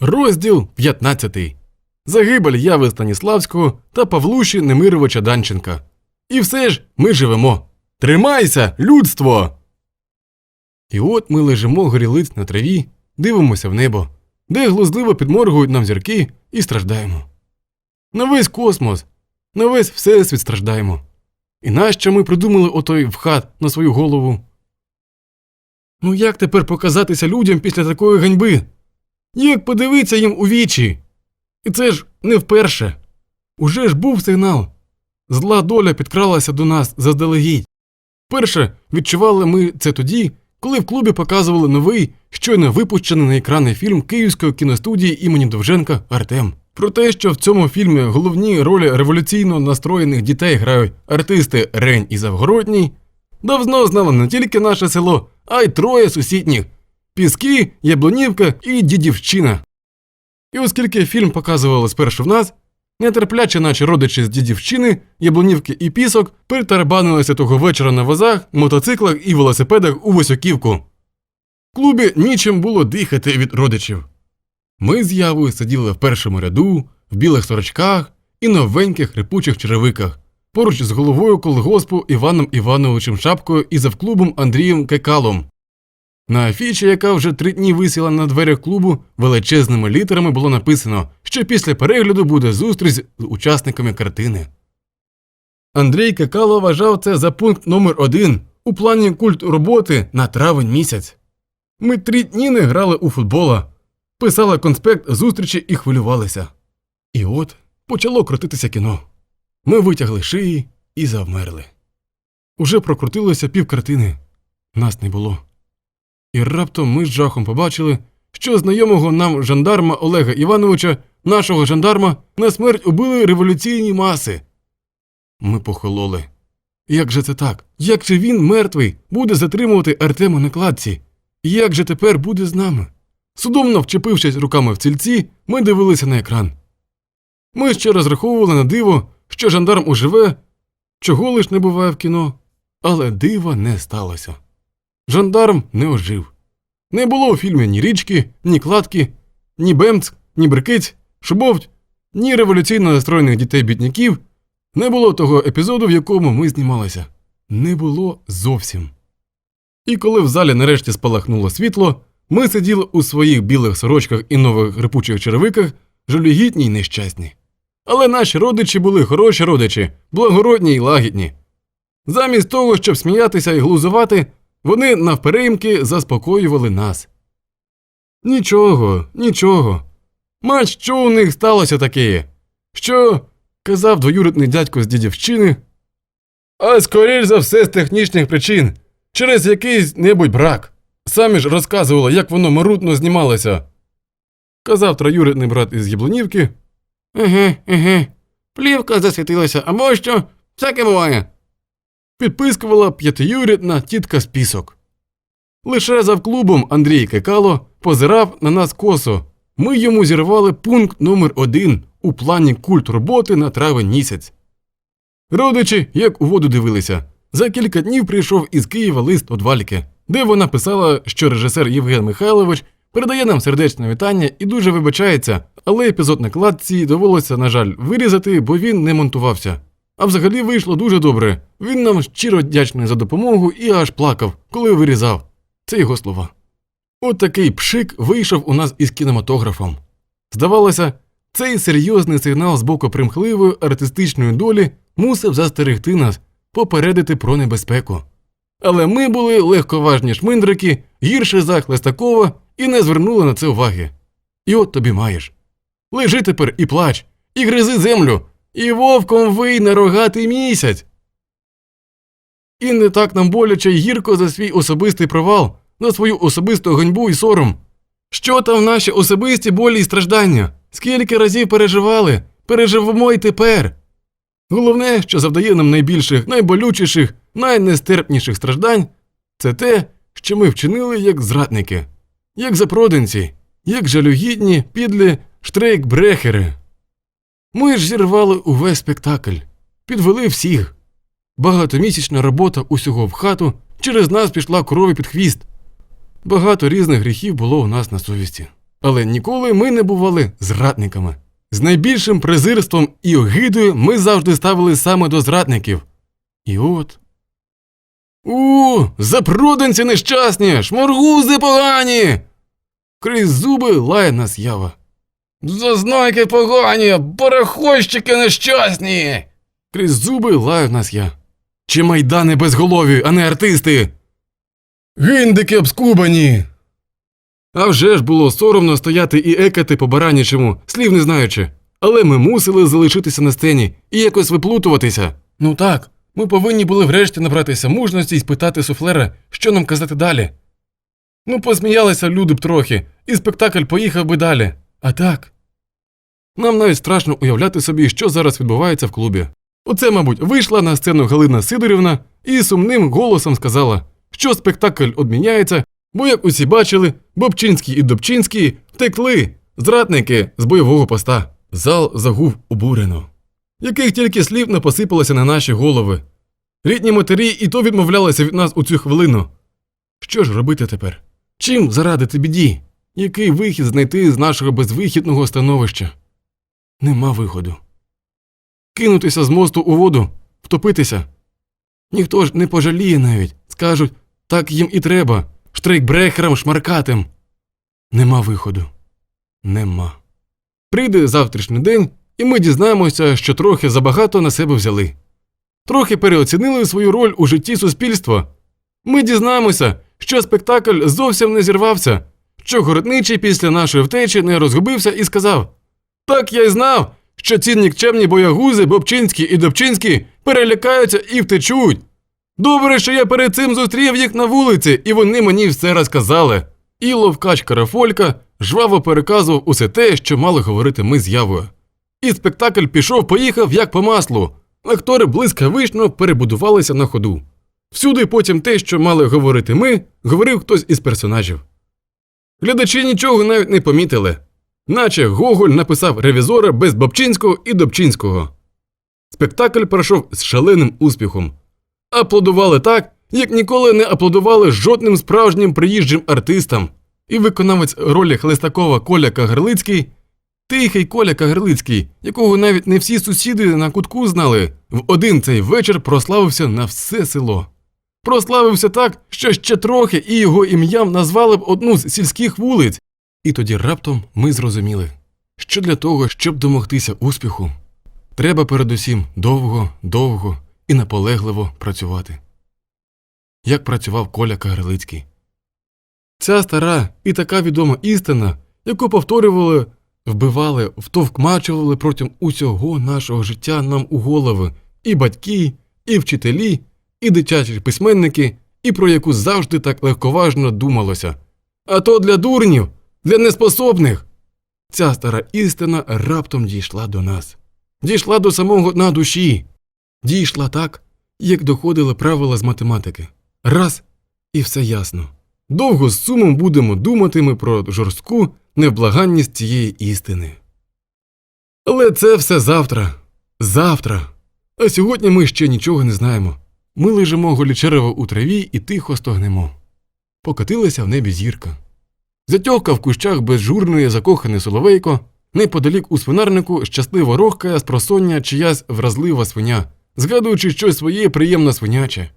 Розділ 15. Загибель Яви Станіславського та Павлуші Немировича Данченка. І все ж ми живемо. Тримайся, людство! І от ми лежимо горілиць на траві, дивимося в небо, де глузливо підморгують нам зірки і страждаємо. На весь космос, на весь всесвіт страждаємо. І нащо ми придумали отой вхат на свою голову? Ну як тепер показатися людям після такої ганьби? Як подивитися їм у вічі? І це ж не вперше. Уже ж був сигнал. Зла доля підкралася до нас заздалегідь. Перше відчували ми це тоді, коли в клубі показували новий, щойно випущений на екрани фільм Київської кіностудії імені Довженка Артем. Про те, що в цьому фільмі головні ролі революційно настроєних дітей грають артисти Рень і Завгородній, давно знало не тільки наше село, а й троє сусідніх Піски, Яблунівка і Дідівщина. І оскільки фільм показували спершу в нас, нетерпляче наші родичі з Дідівщини, Яблунівки і Пісок перетарабанилися того вечора на возах, мотоциклах і велосипедах у Високівку. В клубі нічим було дихати від родичів. Ми з Явою сиділи в першому ряду, в білих сорочках і новеньких рипучих черевиках, поруч з головою колгоспу Іваном Івановичем Шапкою і завклубом Андрієм Кекалом. На афіші, яка вже три дні висіла на дверях клубу, величезними літерами було написано, що після перегляду буде зустріч з учасниками картини. Андрій Кекало вважав це за пункт номер один у плані культ роботи на травень місяць. Ми три дні не грали у футбола, писали конспект зустрічі і хвилювалися. І от почало крутитися кіно. Ми витягли шиї і завмерли. Уже прокрутилося півкартини. Нас не було. І раптом ми з жахом побачили, що знайомого нам жандарма Олега Івановича, нашого жандарма, на смерть убили революційні маси. Ми похололи. Як же це так? Як же він, мертвий, буде затримувати Артема на кладці? Як же тепер буде з нами? Судомно вчепившись руками в цільці, ми дивилися на екран. Ми ще розраховували на диво, що жандарм уживе, чого лиш не буває в кіно, але дива не сталося. Жандарм не ожив. Не було у фільмі ні річки, ні кладки, ні бемц, ні брикиць, шубовть, ні революційно настроєних дітей-бідняків. Не було того епізоду, в якому ми знімалися. Не було зовсім. І коли в залі нарешті спалахнуло світло, ми сиділи у своїх білих сорочках і нових рипучих черевиках, жалюгідні й нещасні. Але наші родичі були хороші родичі, благородні й лагідні. Замість того, щоб сміятися і глузувати, вони навпереймки заспокоювали нас. Нічого, нічого. Мать, що у них сталося таке? Що? казав двоюрідний дядько з дідівщини. А скоріш за все з технічних причин, через якийсь небудь брак. Самі ж розказували, як воно марутно знімалося. Казав троюрідний брат із Яблунівки. Еге, еге. Плівка засвітилася, або що? Всяке буває підпискувала п'ятиюрідна тітка з пісок. Лише завклубом Андрій Кекало позирав на нас косо. Ми йому зірвали пункт номер один у плані культ роботи на травень місяць. Родичі, як у воду дивилися, за кілька днів прийшов із Києва лист від Вальки, де вона писала, що режисер Євген Михайлович передає нам сердечне вітання і дуже вибачається, але епізод на кладці довелося, на жаль, вирізати, бо він не монтувався. А взагалі вийшло дуже добре. Він нам щиро вдячний за допомогу і аж плакав, коли вирізав. Це його слова. От такий пшик вийшов у нас із кінематографом. Здавалося, цей серйозний сигнал з боку примхливої артистичної долі мусив застерегти нас, попередити про небезпеку. Але ми були легковажні шминдрики, гірше за Хлестакова, і не звернули на це уваги. І от тобі маєш. Лежи тепер і плач, і гризи землю, і вовком вий на рогатий місяць. І не так нам боляче й гірко за свій особистий провал, на свою особисту ганьбу і сором. Що там наші особисті болі і страждання? Скільки разів переживали, переживемо й тепер. Головне, що завдає нам найбільших, найболючіших, найнестерпніших страждань, це те, що ми вчинили як зрадники, як запроданці, як жалюгідні, підлі штрейкбрехери. Ми ж зірвали увесь спектакль, підвели всіх. Багатомісячна робота усього в хату через нас пішла корові під хвіст. Багато різних гріхів було у нас на совісті. Але ніколи ми не бували зрадниками. З найбільшим презирством і огидою ми завжди ставили саме до зрадників. І от. У, запроданці нещасні, шморгузи погані. Крізь зуби лає нас ява. Зазнайки погані, барахольщики нещасні. Крізь зуби лаю нас я. Чи майдани безголові, а не артисти. Гіндики обскубані. А вже ж було соромно стояти і екати по баранячому, слів не знаючи. Але ми мусили залишитися на сцені і якось виплутуватися. Ну так, ми повинні були врешті набратися мужності і спитати суфлера, що нам казати далі. Ну, посміялися люди б трохи, і спектакль поїхав би далі. А так. Нам навіть страшно уявляти собі, що зараз відбувається в клубі. Оце, мабуть, вийшла на сцену Галина Сидорівна і сумним голосом сказала, що спектакль одміняється, бо, як усі бачили, Бобчинський і Добчинський втекли, зрадники з бойового поста. Зал загув обурено. Яких тільки слів не посипалося на наші голови. Рідні матері і то відмовлялися від нас у цю хвилину. Що ж робити тепер? Чим зарадити біді? Який вихід знайти з нашого безвихідного становища? Нема виходу. Кинутися з мосту у воду, втопитися. Ніхто ж не пожаліє навіть, скажуть, так їм і треба, штрейкбрехерам шмаркатим. Нема виходу. Нема. Прийде завтрашній день, і ми дізнаємося, що трохи забагато на себе взяли. Трохи переоцінили свою роль у житті суспільства. Ми дізнаємося, що спектакль зовсім не зірвався, що городничий після нашої втечі не розгубився і сказав: Так я й знав, що ці нікчемні боягузи Бобчинський і Добчинський перелякаються і втечуть. Добре, що я перед цим зустрів їх на вулиці, і вони мені все розказали. І ловкач Карафолька жваво переказував усе те, що мали говорити ми з явою. І спектакль пішов, поїхав як по маслу. Актори блискавично перебудувалися на ходу. Всюди потім те, що мали говорити ми, говорив хтось із персонажів. Глядачі нічого навіть не помітили, наче Гоголь написав ревізора без Бобчинського і Добчинського. Спектакль пройшов з шаленим успіхом. Аплодували так, як ніколи не аплодували жодним справжнім приїжджим артистам. І виконавець ролі Хлестакова Коля Кагарлицький, тихий Коля Кагарлицький, якого навіть не всі сусіди на кутку знали, в один цей вечір прославився на все село. Прославився так, що ще трохи і його ім'ям назвали б одну з сільських вулиць. І тоді раптом ми зрозуміли, що для того, щоб домогтися успіху, треба передусім довго, довго і наполегливо працювати. Як працював Коля Кагарлицький. Ця стара і така відома істина, яку повторювали, вбивали, втовкмачували протягом усього нашого життя нам у голови і батьки, і вчителі, і дитячі письменники, і про яку завжди так легковажно думалося. А то для дурнів, для неспособних. Ця стара істина раптом дійшла до нас, дійшла до самого дна душі, дійшла так, як доходили правила з математики. Раз і все ясно. Довго з сумом будемо думати ми про жорстку невблаганність цієї істини. Але це все завтра, завтра. А сьогодні ми ще нічого не знаємо. Ми лежимо голічерево у траві і тихо стогнемо. Покотилася в небі зірка. Затьохка в кущах безжурної закохане соловейко, неподалік у свинарнику щасливо рохкає з просоння чиясь вразлива свиня, згадуючи щось своє приємно свиняче.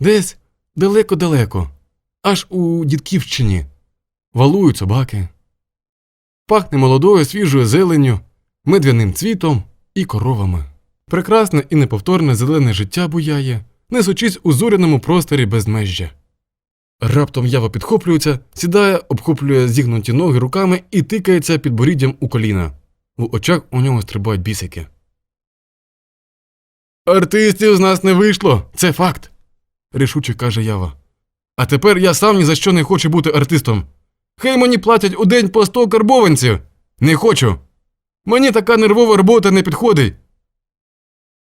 Десь далеко-далеко, аж у Дідківщині, валують собаки. Пахне молодою свіжою зеленню, медвяним цвітом і коровами. Прекрасне і неповторне зелене життя буяє, несучись у зоряному просторі безмежжя. Раптом ява підхоплюється, сідає, обхоплює зігнуті ноги руками і тикається під боріддям у коліна. В очах у нього стрибають бісики. Артистів з нас не вийшло, це факт, рішуче каже ява. А тепер я сам ні за що не хочу бути артистом. Хай мені платять у день по сто карбованців. Не хочу. Мені така нервова робота не підходить.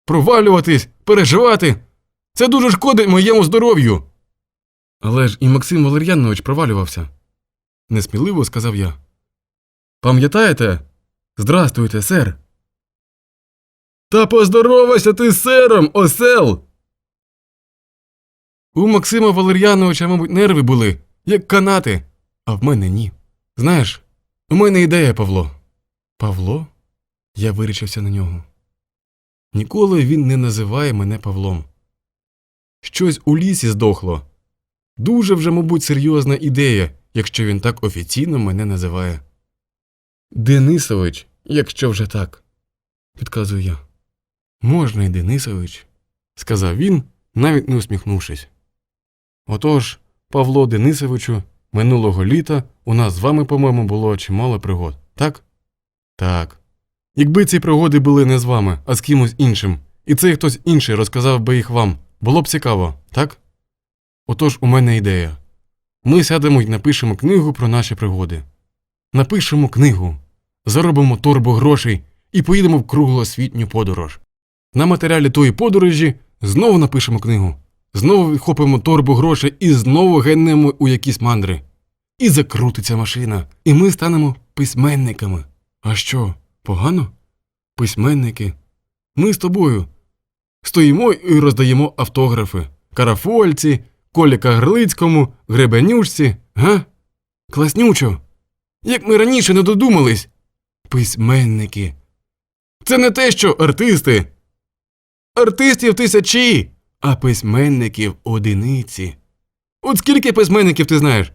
Провалюватись, переживати. Це дуже шкодить моєму здоров'ю. Але ж і Максим Валер'янович провалювався. Несміливо сказав я. Пам'ятаєте? Здрастуйте, сер. Та поздоровайся ти з сером, осел. У Максима Валер'яновича, мабуть, нерви були, як канати, а в мене ні. Знаєш, У мене ідея, Павло. Павло? Я вирічився на нього. Ніколи він не називає мене Павлом. Щось у лісі здохло. Дуже вже, мабуть, серйозна ідея, якщо він так офіційно мене називає. Денисович, якщо вже так, підказую я. Можна й Денисович, сказав він, навіть не усміхнувшись. Отож, Павло Денисовичу, минулого літа у нас з вами, по-моєму, було чимало пригод, так? Так. Якби ці пригоди були не з вами, а з кимось іншим, і цей хтось інший розказав би їх вам, було б цікаво, так? Отож, у мене ідея. Ми сядемо і напишемо книгу про наші пригоди. Напишемо книгу, заробимо торбу грошей і поїдемо в круглосвітню подорож. На матеріалі тої подорожі знову напишемо книгу, знову відхопимо торбу грошей і знову генемо у якісь мандри. І закрутиться машина, і ми станемо письменниками. А що, погано? Письменники. Ми з тобою стоїмо і роздаємо автографи Карафольці, Колі Кагрлицькому, Гребенюшці, га? Класнючо. Як ми раніше не додумались. Письменники. Це не те, що артисти. Артистів тисячі, а письменників одиниці. От скільки письменників ти знаєш?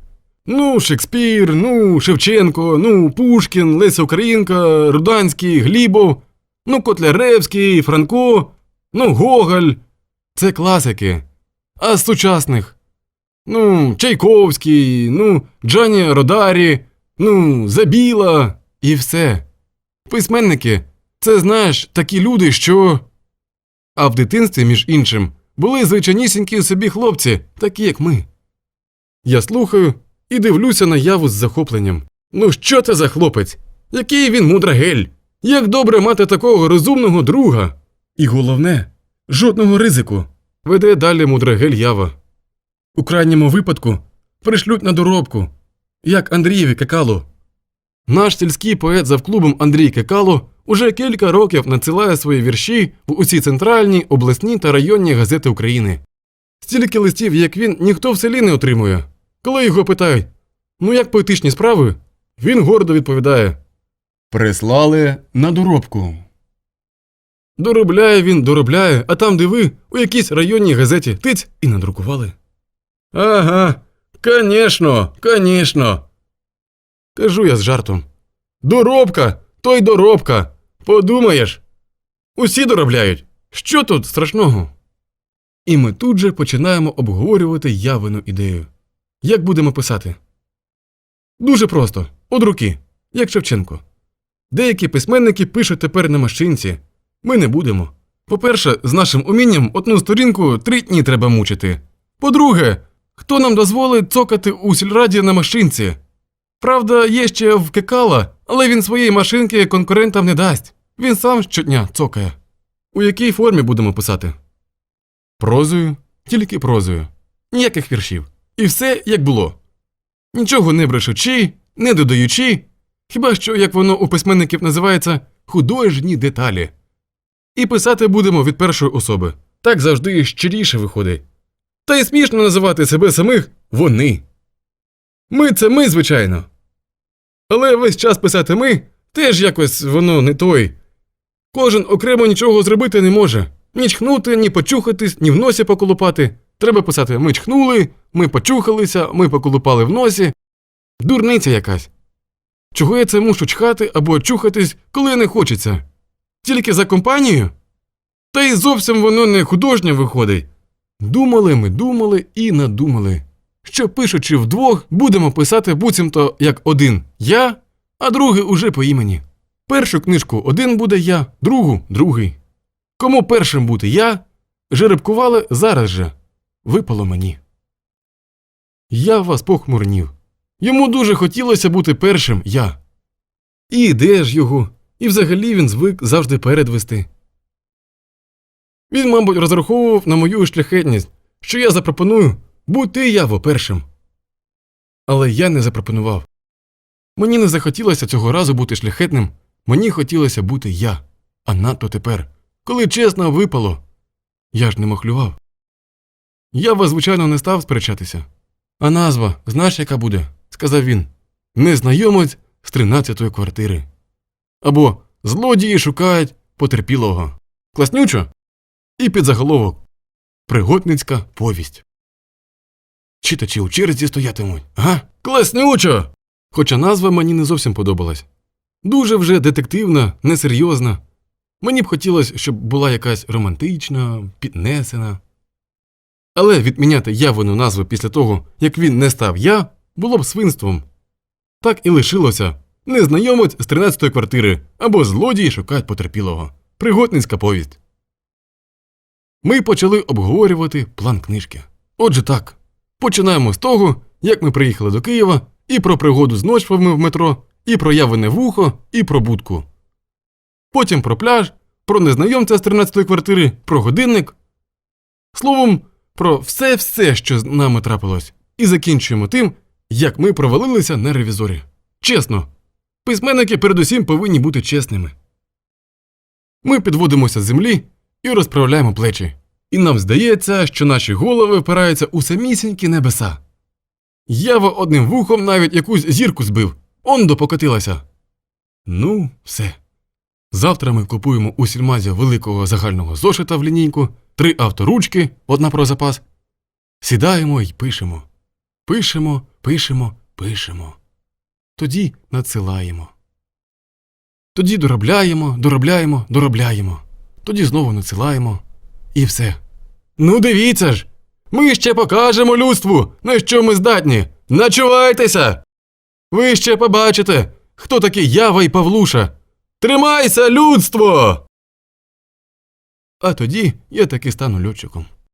Ну, Шекспір, ну, Шевченко, ну, Пушкін, Леся Українка, Руданський, Глібов, ну, Котляревський, Франко, ну, Гоголь. Це класики. А з сучасних? Ну, Чайковський, ну, Джані Родарі, ну, Забіла і все. Письменники це, знаєш, такі люди, що. А в дитинстві, між іншим, були звичайнісінькі собі хлопці, такі як ми. Я слухаю і дивлюся на яву з захопленням. Ну що це за хлопець? Який він мудрагель? Як добре мати такого розумного друга? І головне, жодного ризику. Веде далі мудрагель ява. У крайньому випадку пришлють на доробку, як Андрієві Кекало. Наш сільський поет завклубом Андрій Кекало уже кілька років надсилає свої вірші в усі центральні, обласні та районні газети України. Стільки листів, як він, ніхто в селі не отримує. Коли його питають ну як поетичні справи, він гордо відповідає Прислали на доробку. Доробляє він, доробляє, а там диви, у якійсь районній газеті тиць і надрукували. Ага, конечно, конечно. Кажу я з жартом. Доробка, то й доробка. Подумаєш. Усі доробляють. Що тут страшного? І ми тут же починаємо обговорювати явину ідею. Як будемо писати? Дуже просто, од руки, як Шевченко. Деякі письменники пишуть тепер на машинці. Ми не будемо. По-перше, з нашим умінням одну сторінку три дні треба мучити. По-друге, хто нам дозволить цокати у сільраді на машинці? Правда, є ще в Кекала, але він своєї машинки конкурентам не дасть. Він сам щодня цокає. У якій формі будемо писати? Прозою, тільки прозою. Ніяких віршів. І все як було. Нічого не брешучи, не додаючи, хіба що, як воно у письменників називається, художні деталі. І писати будемо від першої особи. Так завжди щиріше виходить. Та й смішно називати себе самих вони. Ми це ми, звичайно. Але весь час писати ми теж якось воно не той. Кожен окремо нічого зробити не може. Ні чхнути, ні почухатись, ні в носі поколупати. Треба писати ми чхнули, ми почухалися, ми поколупали в носі. Дурниця якась. Чого я це мушу чхати або чухатись, коли не хочеться? Тільки за компанією? Та й зовсім воно не художнє виходить. Думали ми, думали і надумали. Що пишучи вдвох, будемо писати буцімто як один я, а другий уже по імені. Першу книжку один буде я, другу другий. Кому першим бути я, жеребкували зараз же. Випало мені. Я вас похмурнів. Йому дуже хотілося бути першим я. І ідея ж його, і взагалі він звик завжди передвести. Він, мабуть, розраховував на мою шляхетність, що я запропоную бути яво першим. Але я не запропонував. Мені не захотілося цього разу бути шляхетним, мені хотілося бути я, а надто тепер, коли чесно випало. Я ж не махлював. Я вас, звичайно, не став сперечатися. А назва, знаєш, яка буде? сказав він. Незнайомець з 13-ї квартири. Або Злодії шукають потерпілого. Класнючо? І під заголовок Пригодницька повість. Читачі у черзі стоятимуть, га? Класнючо! Хоча назва мені не зовсім подобалась. Дуже вже детективна, несерйозна. Мені б хотілося, щоб була якась романтична, піднесена. Але відміняти явину назву після того, як він не став я, було б свинством. Так і лишилося незнайомець з 13-ї квартири або злодії шукають потерпілого. Пригодницька повість. Ми почали обговорювати план книжки. Отже так, починаємо з того, як ми приїхали до Києва, і про пригоду з ночвами в метро, і про явине вухо, і про будку. Потім про пляж, про незнайомця з 13-ї квартири, про годинник. Словом, про все-все, що з нами трапилось, і закінчуємо тим, як ми провалилися на ревізорі. Чесно, письменники передусім повинні бути чесними. Ми підводимося з землі і розправляємо плечі. І нам здається, що наші голови впираються у самісінькі небеса. Ява одним вухом навіть якусь зірку збив, ондо покотилася. Ну, все. Завтра ми купуємо у сільмазі великого загального зошита в лінійку, три авторучки, одна про запас. Сідаємо і пишемо. Пишемо, пишемо, пишемо. Тоді надсилаємо. Тоді доробляємо, доробляємо, доробляємо. Тоді знову надсилаємо. І все. Ну, дивіться ж! Ми ще покажемо людству, на що ми здатні. Начувайтеся! Ви ще побачите, хто такий Ява і Павлуша. Тримайся, людство! А тоді я таки стану льотчиком.